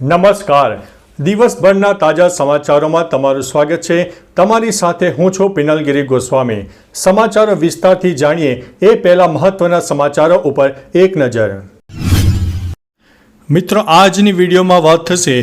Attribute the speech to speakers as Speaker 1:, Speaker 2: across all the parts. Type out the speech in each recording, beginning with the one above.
Speaker 1: નમસ્કાર. દિવસભરના તાજા સમાચારોમાં તમારું સ્વાગત છે. તમારી સાથે હું છું પિનલગીરી ગોસ્વામી. સમાચારો વિસ્તારથી જાણીએ એ પહેલા મહત્વના સમાચારો ઉપર એક નજર. મિત્રો, આજની વિડીયોમાં વાત થશે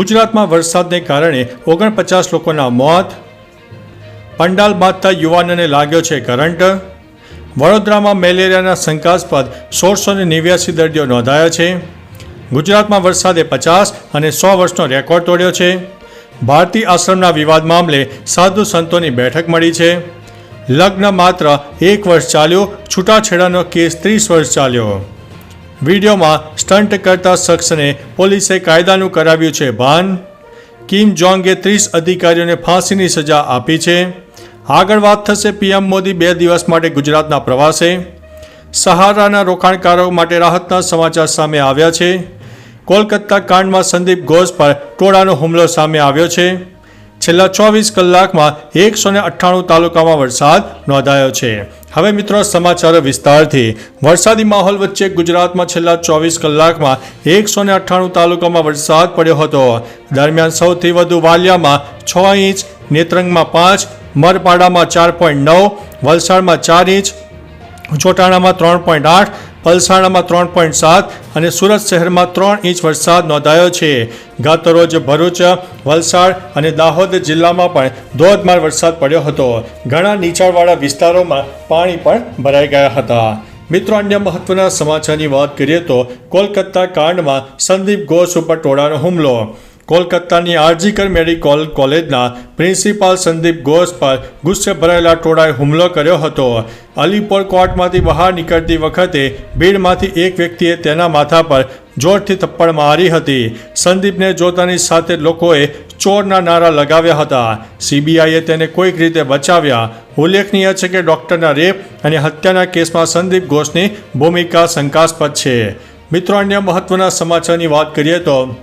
Speaker 1: ગુજરાતમાં વરસાદને કારણે ઓગણપચાસ લોકોના મોત. પંડાલ બાંધતા યુવાનને લાગ્યો છે કરંટ. વડોદરામાં મેલેરિયાના શંકાસ્પદ સોળસો ને નેવ્યાસી દર્દીઓ નોંધાયા છે. ગુજરાતમાં વરસાદે પચાસ અને સો વર્ષનો રેકોર્ડ તોડ્યો છે. ભારતી આશ્રમના વિવાદ મામલે સાધુ સંતોની બેઠક મળી છે. લગ્ન માત્ર એક વર્ષ ચાલ્યો, છૂટાછેડાનો કેસ ત્રીસ વર્ષ ચાલ્યો. વિડીયોમાં સ્ટન્ટ કરતા શખ્સને પોલીસે કાયદાનું કરાવ્યું છે ભાન. કિમ જોંગે ત્રીસ અધિકારીઓને ફાંસીની સજા આપી છે. આગળ વાત થશે પીએમ મોદી બે દિવસ માટે ગુજરાતના પ્રવાસે. સહારાના રોકાણકારો માટે રાહતના સમાચાર સામે આવ્યા છે. કોલકાતા કાંડમાં સંદીપ ઘોષ પર ટોળાનો હુમલો સામે આવ્યો છે. છેલ્લા ચોવીસ કલાકમાં એકસો ને અઠ્ઠાણું તાલુકામાં વરસાદ નોંધાયો છે. હવે મિત્રો સમાચારો વિસ્તારથી. વરસાદી માહોલ વચ્ચે ગુજરાતમાં છેલ્લા ચોવીસ કલાકમાં એકસો ને અઠ્ઠાણું તાલુકામાં વરસાદ પડ્યો હતો. દરમિયાન સૌથી વધુ વાલિયામાં છ ઇંચ, નેત્રંગમાં પાંચ, મરપાડામાં ચાર પોઈન્ટ નવ, વલસાડમાં ચાર ઇંચ ચોટાણામાં ત્રણ પોઈન્ટ આઠ પલસાણામાં ત્રણ પોઈન્ટ સાત અને સુરત શહેરમાં ત્રણ ઇંચ વરસાદ નોંધાયો છે. ગત રોજ ભરૂચ, વલસાડ અને દાહોદ જિલ્લામાં પણ ધોધમાર વરસાદ પડ્યો હતો. ઘણા નીચાણવાળા વિસ્તારોમાં પાણી પણ ભરાઈ ગયા હતા. મિત્રો, અન્ય મહત્વના સમાચારની વાત કરીએ તો કોલકાતા કાંડમાં સંદીપ ઘોષ ઉપર ટોળાનો હુમલો. કોલકાતાની આરજીકર મેડિકલ કોલેજના પ્રિન્સિપાલ સંદીપ ઘોષ પર ગુસ્સે ભરાયેલા ટોળાએ હુમલો કર્યો હતો. અલીપોર કોર્ટમાંથી બહાર નીકળતી વખતે ભીડમાંથી એક વ્યક્તિએ તેના માથા પર જોરથી થપ્પડ મારી હતી. સંદીપને જોતાની સાથે લોકોએ ચોરના નારા લગાવ્યા હતા. સીબીઆઈએ તેને કોઈક રીતે બચાવ્યા. ઉલ્લેખનીય છે કે ડોક્ટરના રેપ અને હત્યાના કેસમાં સંદીપ ઘોષની ભૂમિકા શંકાસ્પદ છે. મિત્રો, અન્ય મહત્વના સમાચારની વાત કરીએ તો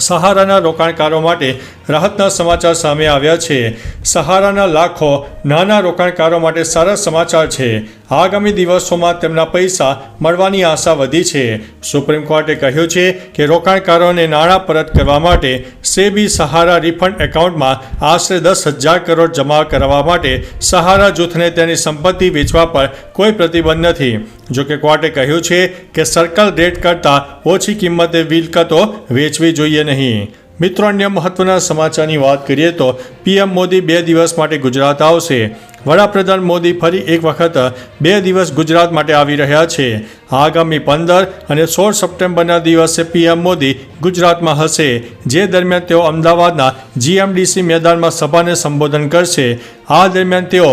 Speaker 1: સહારાના રોકાણકારો માટે રાહતના સમાચાર સામે આવ્યા છે. સહારાના લાખો નાના રોકાણકારો માટે સારા સમાચાર છે. આગામી દિવસોમાં તેમના પૈસા મળવાની આશા વધી છે. સુપ્રીમ કોર્ટે કહ્યું છે કે રોકાણકારોને નાણાં પરત કરવા માટે સેબી સહારા રિફંડ એકાઉન્ટમાં આશરે દસ હજાર કરોડ જમા કરવા માટે સહારા જૂથને તેની સંપત્તિ વેચવા પર કોઈ પ્રતિબંધ નથી. જોકે કોર્ટે કહ્યું છે કે સર્કલ રેટ કરતાં ઓછી કિંમતે મિલકતો વેચવી જોઈએ નહીં. મિત્રો, અન્ય મહત્વના સમાચારની વાત કરીએ તો પીએમ મોદી બે દિવસ માટે ગુજરાત આવશે. વડાપ્રધાન મોદી ફરી એક વખત બે દિવસ ગુજરાત માટે આવી રહ્યા છે. આગામી પંદર અને સોળ સપ્ટેમ્બરના દિવસે પીએમ મોદી ગુજરાતમાં હશે, જે દરમિયાન તેઓ અમદાવાદના જીએમડીસી મેદાનમાં સભાને સંબોધન કરશે. આ દરમિયાન તેઓ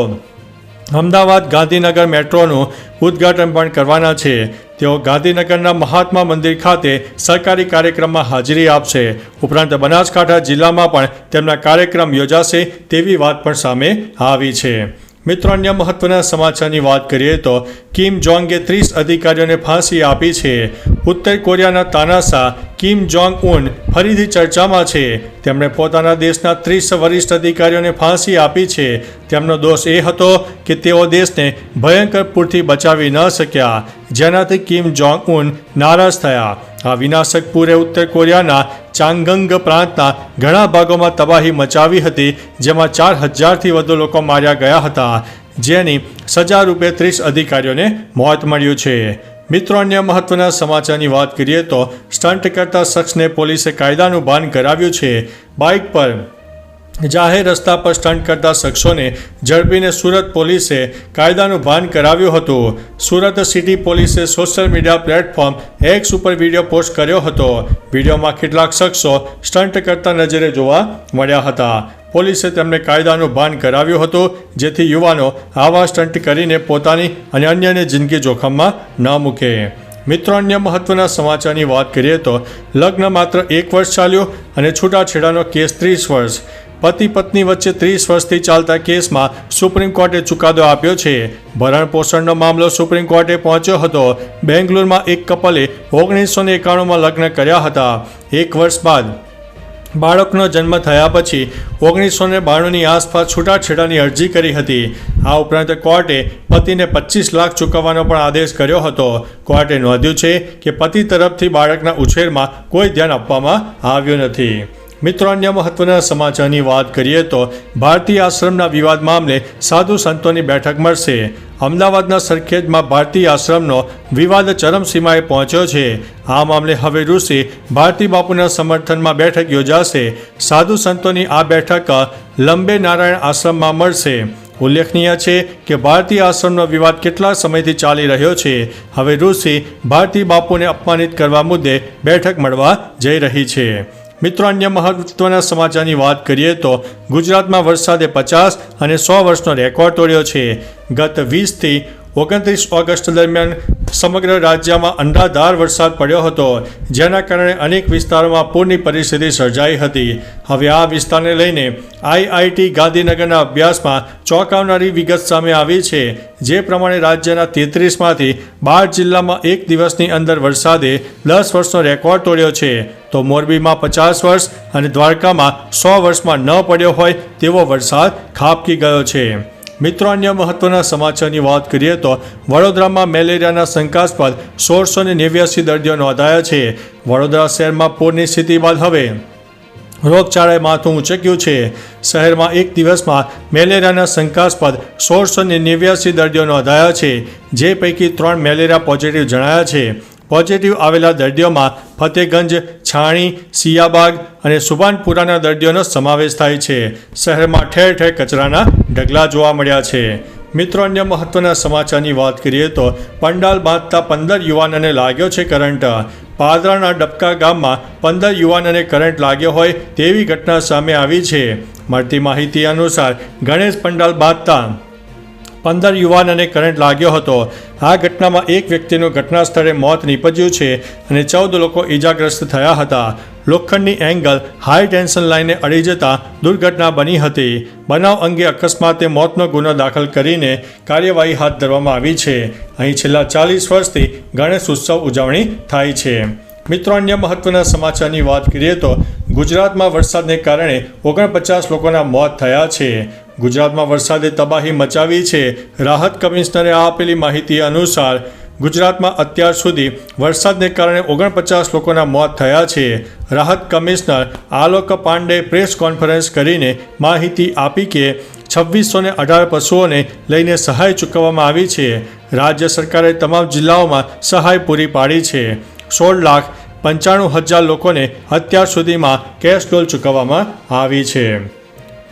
Speaker 1: અમદાવાદ ગાંધીનગર મેટ્રોનું ઉદ્ઘાટન પણ કરવાના છે. તેઓ ગાંધીનગરના મહાત્મા મંદિર ખાતે સરકારી કાર્યક્રમમાં હાજરી આપશે. ઉપરાંત બનાસકાંઠા જિલ્લામાં પણ તેમના કાર્યક્રમ યોજાશે તેવી વાત પણ સામે આવી છે. મિત્રો, અન્ય મહત્વના સમાચારની વાત કરીએ તો કિમ જોંગે ત્રીસ અધિકારીઓને ફાંસી આપી છે. ઉત્તર કોરિયાના તાનાશા કિમ જોંગ ઉન ફરીથી ચર્ચામાં છે. તેમણે પોતાના દેશના ત્રીસ વરિષ્ઠ અધિકારીઓને ફાંસી આપી છે. તેમનો દોષ એ હતો કે તેઓ દેશને ભયંકર પૂરથી બચાવી ન શક્યા, જેનાથી કિમ જોંગ ઉન નારાજ થયા. આ વિનાશક પૂરે ઉત્તર કોરિયાના ચાંગંગ પ્રાંતના ઘણા ભાગોમાં તબાહી મચાવી હતી, જેમાં ચાર હજારથી વધુ લોકો માર્યા ગયા હતા, જેની સજા રૂપે ત્રીસ અધિકારીઓને મોત મળ્યું છે. મિત્રો, અન્ય મહત્વના સમાચારની વાત કરીએ તો સ્ટન્ટ કરતા શખ્સને પોલીસે કાયદાનું ભાન કરાવ્યું છે. બાઇક પર જાહેર રસ્તા પર સ્ટન્ટ કરતા શખ્સોને ઝડપીને સુરત પોલીસે કાયદાનું ભાન કરાવ્યું હતું. સુરત સિટી પોલીસે સોશિયલ મીડિયા પ્લેટફોર્મ એક્સ ઉપર વીડિયો પોસ્ટ કર્યો હતો. વિડીયોમાં કેટલાક શખ્સો સ્ટન્ટ કરતા નજરે જોવા મળ્યા હતા. પોલીસે તેમને કાયદાનું ભાન કરાવ્યું હતું, જેથી યુવાનો આવા સ્ટન્ટ કરીને પોતાની અને અન્યની જિંદગી જોખમમાં ન મૂકે. મિત્રો, અન્ય મહત્વના સમાચારની વાત કરીએ તો, લગ્ન માત્ર એક વર્ષ ચાલ્યો અને છૂટાછેડાનો કેસ ત્રીસ વર્ષ. પતિ પત્ની વચ્ચે ત્રીસ વર્ષથી ચાલતા કેસમાં સુપ્રીમ કોર્ટે ચુકાદો આપ્યો છે. ભરણ પોષણનો મામલો સુપ્રીમ કોર્ટે પહોંચ્યો હતો. બેંગ્લોરમાં એક કપલે ઓગણીસો ને એકાણુંમાં લગ્ન કર્યા હતા. એક વર્ષ બાદ બાળકનો જન્મ થયા પછી ઓગણીસો ને બાણુંની આસપાસ છૂટાછેડાની અરજી કરી હતી. આ ઉપરાંત કોર્ટે પતિને પચીસ લાખ ચૂકવવાનો પણ આદેશ કર્યો હતો. કોર્ટે નોંધ્યું છે કે પતિ તરફથી બાળકના ઉછેરમાં કોઈ ધ્યાન આપવામાં આવ્યું નથી. મિત્રો, અન્ય મહત્વના સમાચારની વાત કરીએ તો ભારતીય આશ્રમના વિવાદ મામલે સાધુ સંતોની બેઠક મળશે. અમદાવાદના સરખેજમાં ભારતીય આશ્રમનો વિવાદ ચરમસીમાએ પહોંચ્યો છે. આ મામલે હવે ઋષિ ભારતી બાપુના સમર્થનમાં બેઠક યોજાશે. સાધુ સંતોની આ બેઠક લંબે નારાયણ આશ્રમમાં મળશે. ઉલ્લેખનીય છે કે ભારતીય આશ્રમનો વિવાદ કેટલા સમયથી ચાલી રહ્યો છે. હવે ઋષિ ભારતી બાપુને અપમાનિત કરવા મુદ્દે બેઠક મળવા જઈ રહી છે. મિત્રો, અન્ય મહત્વના સમાચારની વાત કરીએ તો ગુજરાતમાં વરસાદે પચાસ અને સો વર્ષનો રેકોર્ડ તોડ્યો છે. ગત વીસથી ઓગણત્રીસ ઓગસ્ટ દરમિયાન સમગ્ર રાજ્યમાં અંધાધાર વરસાદ પડ્યો હતો, જેના કારણે અનેક વિસ્તારોમાં પૂરની પરિસ્થિતિ સર્જાઈ હતી. હવે આ વિસ્તારને લઈને આઈઆઈટી ગાંધીનગરના અભ્યાસમાં ચોંકાવનારી વિગત સામે આવી છે, જે પ્રમાણે રાજ્યના તેત્રીસમાંથી બાર જિલ્લામાં એક દિવસની અંદર વરસાદે દસ વર્ષનો રેકોર્ડ તોડ્યો છે. તો મોરબીમાં પચાસ વર્ષ અને દ્વારકામાં સો વર્ષમાં ન પડ્યો હોય તેવો વરસાદ ખાબકી ગયો છે. મિત્રો, અન્ય મહત્વના સમાચારની વાત કરીએ તો વડોદરામાં મેલેરિયાના શંકાસ્પદ સોળસો ને નેવ્યાસી દર્દીઓ નોંધાયા છે. વડોદરા શહેરમાં પૂરની સ્થિતિ બાદ હવે. રોગચાળાએ માથું ઉંચક્યું છે. શહેરમાં એક દિવસમાં મેલેરિયાના શંકાસ્પદ સોળસો ને નેવ્યાસી દર્દીઓ નોંધાયા છે, જે પૈકી ત્રણ મેલેરિયા પોઝિટિવ જણાયા છે. પોઝિટિવ આવેલા દર્દીઓમાં ફતેગંજ છાણી સિયાબાગ અને સુભાનપુરાના દર્દીઓનો સમાવેશ થાય છે. શહેરમાં ઠેર ઠેર કચરાના ઢગલા જોવા મળ્યા છે. મિત્રો, અન્ય મહત્વના સમાચારની વાત કરીએ તો પંડાલ બાંધતા પંદર યુવાનોને લાગ્યો છે કરંટ. પાદરાના ડબકા ગામમાં પંદર યુવાનોને કરંટ લાગ્યો હોય તેવી ઘટના સામે આવી છે. મળતી માહિતી અનુસાર ગણેશ પંડાલ બાંધતા પંદર યુવાનને કરંટ લાગ્યો હતો. આ ઘટનામાં એક વ્યક્તિનું ઘટના સ્થળે મોત નીપજ્યું છે અને ચૌદ લોકો ઈજાગ્રસ્ત થયા હતા. લોખંડની એંગલ હાઈ ટેન્શન લાઈને અડી જતા દુર્ઘટના બની હતી. બનાવ અંગે અકસ્માતે મોતનો ગુનો દાખલ કરીને કાર્યવાહી હાથ ધરવામાં આવી છે. અહીં છેલ્લા ચાલીસ વર્ષથી ગણેશ ઉત્સવ ઉજવણી થાય છે. મિત્રો, અન્ય મહત્વના સમાચારની વાત કરીએ તો ગુજરાતમાં વરસાદને કારણે ઓગણપચાસ લોકોના મોત થયા છે. ગુજરાતમાં વરસાદે તબાહી મચાવી છે. રાહત કમિશનરે આપેલી માહિતી અનુસાર, ગુજરાતમાં અત્યાર સુધી વરસાદને કારણે ઓગણપચાસ લોકોના મોત થયા છે. રાહત commissioner Alok Pandey press conference કરીને માહિતી આપી કે છવ્વીસો ને અઢાર પશુઓને લઈને સહાય ચૂકવવામાં આવી છે. રાજ્ય સરકારે તમામ જિલ્લાઓમાં સહાય પૂરી પાડી છે. સોળ લાખ પંચાણું હજાર લોકોને અત્યાર સુધીમાં કેશ ડોલ ચૂકવવામાં આવી છે.